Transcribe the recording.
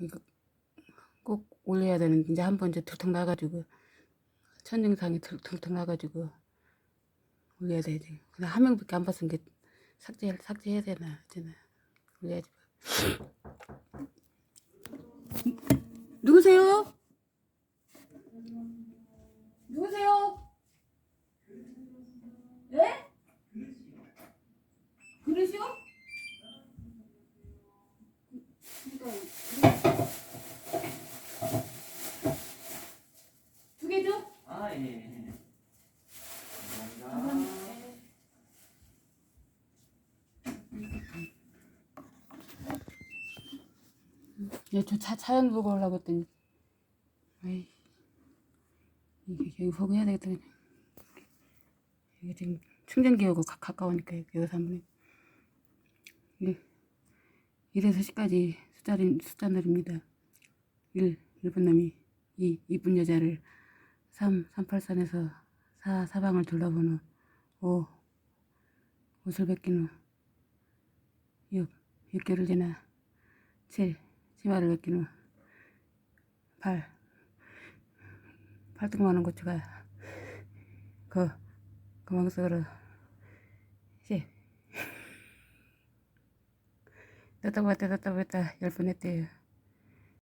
이거 꼭 올려야 되는 이제 한번 이제 툭툭 나가지고 천정상에 툭툭 나가지고 올려야 되지. 그냥 한 명밖에 안 봤으면 이게 삭제 삭제해야 되나 어쩌나 올려야지. 누구세요? 누구세요? 예? 그러시오? 예, 저 차, 차연 보고 오려고 했더니, 에이, 이게 여기 보고 해야 되겠다. 그냥. 이게 지금 충전기하고 가, 가까우니까 여기서 한번 해. 일, 1에서 10까지 숫자리, 숫자들입니다. 1, 1분 남이 2, 2분 여자를 3, 383에서 4, 사방을 둘러보는 5, 옷을 벗긴 후 6, 6개월 지나 7, 치마를 후 8, 팔뚝만한 고추가 그, 그망석으로 10 떴다 봤다 떴다 봤다 열 번 했대요